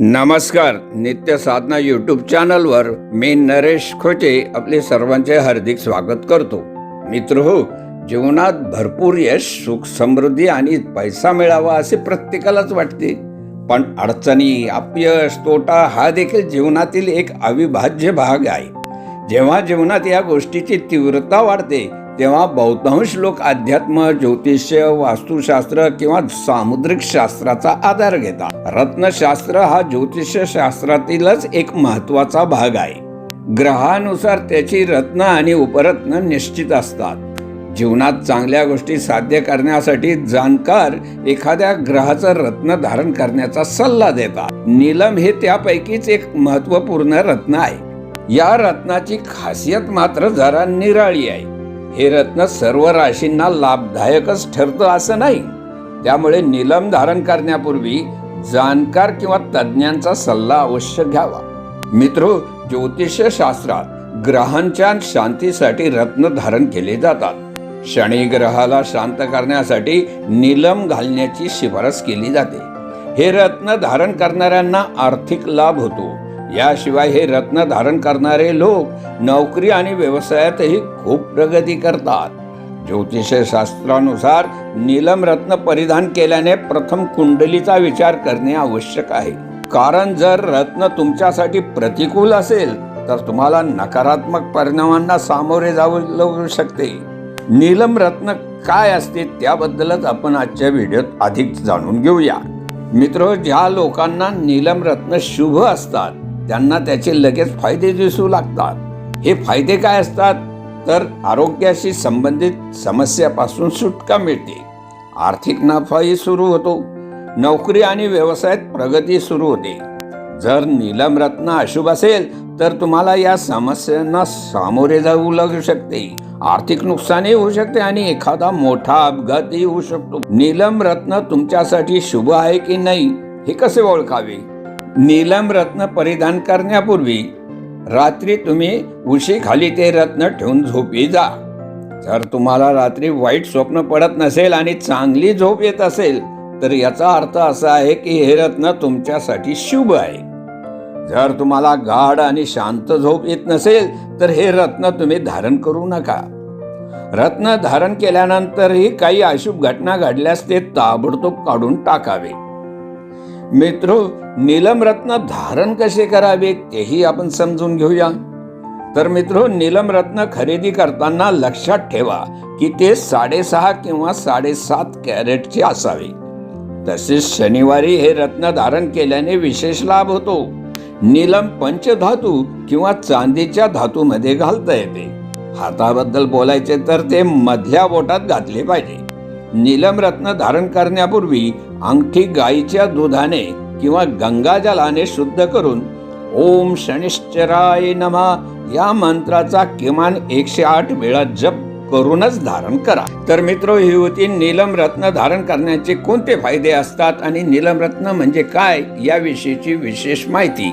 नमस्कार नित्य साधना यूट्यूब चॅनलवर मी नरेश खोचे आपले सर्वांचे हार्दिक स्वागत करतो. मित्र हो जीवनात भरपूर यश सुख समृद्धी आणि पैसा मिळावा असे प्रत्येकालाच वाटते. पण अडचणी अपयश तोटा हा देखील जीवनातील एक अविभाज्य भाग आहे. जेव्हा जीवनात या गोष्टीची तीव्रता वाढते तेव्हा बहुतांश लोक अध्यात्म ज्योतिष्य वास्तुशास्त्र किंवा सामुद्रिक शास्त्राचा आधार घेतात. रत्नशास्त्र हा ज्योतिष्य शास्त्रातीलच एक महत्त्वाचा भाग आहे. ग्रहानुसार त्याची रत्न आणि उपरत्न निश्चित असतात. जीवनात चांगल्या गोष्टी साध्य करण्यासाठी जाणकार एखाद्या ग्रहाचं रत्न धारण करण्याचा सल्ला देतात. नीलम हे त्यापैकीच एक महत्त्वपूर्ण रत्न आहे. या रत्नाची खासियत मात्र जरा निराळी आहे. हे रत्न सर्व राशींना लाभदायकच ठरतं असं नाही. त्यामुळे निलम धारण करण्यापूर्वी जाणकार किंवा तज्ज्ञांचा सल्ला अवश्य घ्यावा. मित्र ज्योतिषशास्त्रात ग्रहांच्या शांतीसाठी रत्न धारण केले जातात. शनी ग्रहाला शांत करण्यासाठी नीलम घालण्याची शिफारस केली जाते. हे रत्न धारण करणाऱ्यांना आर्थिक लाभ होतो. याशिवाय हे रत्न धारण करणारे लोक नोकरी आणि व्यवसायातही खूप प्रगती करतात. ज्योतिषशास्त्रानुसार नीलम रत्न परिधान केल्याने प्रथम कुंडलीचा विचार करणे आवश्यक आहे. कारण जर रत्न तुमच्यासाठी प्रतिकूल असेल तर तुम्हाला नकारात्मक परिणामांना सामोरे जावं लागू शकते. नीलम रत्न काय असते त्याबद्दलच आपण आजच्या व्हिडिओत अधिक जाणून घेऊया. मित्र ज्या लोकांना नीलम रत्न शुभ असतात त्यांना त्याचे लगेच फायदे दिसू लागतात. हे फायदे काय असतात? तर आरोग्याशी संबंधित समस्यापासून सुटका मिळते. आर्थिक नफाही सुरू होतो. नोकरी आणि व्यवसायात प्रगती सुरू होते. जर नीलम रत्न अशुभ असेल तर तुम्हाला या समस्यांना सामोरे जाऊ लागू शकते. आर्थिक नुकसानही होऊ शकते आणि एखादा मोठा अपघातही होऊ शकतो. नीलम रत्न तुमच्यासाठी शुभ आहे की नाही हे कसे ओळखावे? नीलम रत्न परिधान करण्यापूर्वी रात्री तुम्ही उशीखाली ते रत्न ठेवून झोपी जा. जर तुम्हाला रात्री वाईट स्वप्न पडत नसेल आणि चांगली झोप येत असेल तर याचा अर्थ असा आहे की हे रत्न तुमच्यासाठी शुभ आहे. जर तुम्हाला गाढ आणि शांत झोप येत नसेल तर हे रत्न तुम्ही धारण करू नका. रत्न धारण केल्यानंतरही काही अशुभ घटना घडल्यास ते ताबडतोब काढून टाकावे. मित्र नीलम रत्न धारण कसे करावे तेही आपण समजून घेऊया. तर मित्रो नीलम रत्न खरेदी करताना लक्षात ठेवा की ते साडेसहा किंवा साडेसात कॅरेटचे असावे. तसेच शनिवारी हे रत्न धारण केल्याने विशेष लाभ होतो. नीलम पंचधातू किंवा चांदीच्या धातूमध्ये घालता येते. हाताबद्दल बोलायचे तर ते मधल्या बोटात घातले पाहिजे. नीलमरत्न धारण करण्यापूर्वी अंगठी गाईच्या दुधाने किंवा गंगाजलाने शुद्ध करून ओम शनिश्चराय नमा या मंत्राचा किमान एकशे आठ वेळा जप करूनच धारण करा. तर मित्र ही होती नीलम रत्न धारण करण्याचे कोणते फायदे असतात आणि नीलम रत्न म्हणजे काय याविषयीची विशेष माहिती.